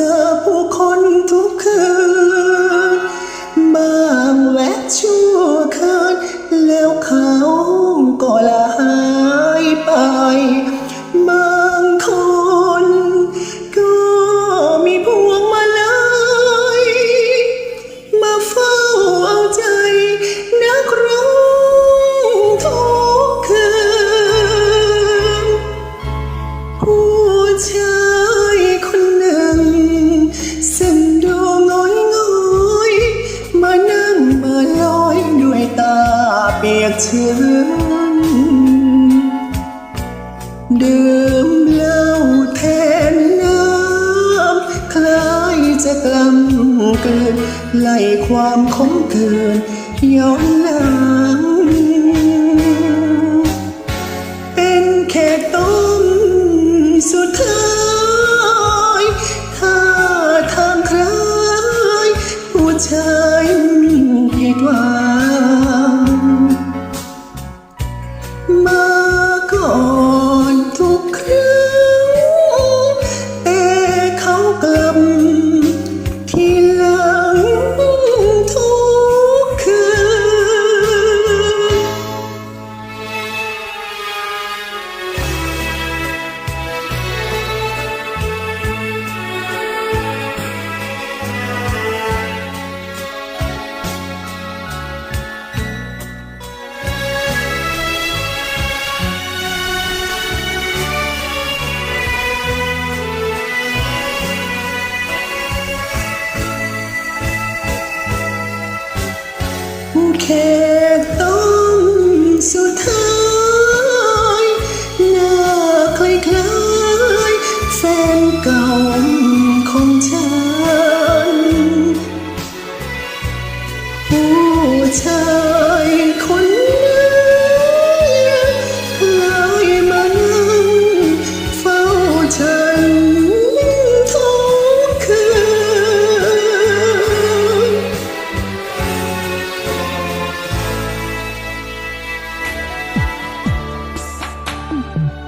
ธอผู้ เปียกชื้นดื่มเหล้าแทนน้ำคล้ายจะกล้ำเกินไล่ความขมเกินย้อนหลังเป็นแค่ต้นสุดท้าย ถ้าทางใครผู้ชาย 嗯。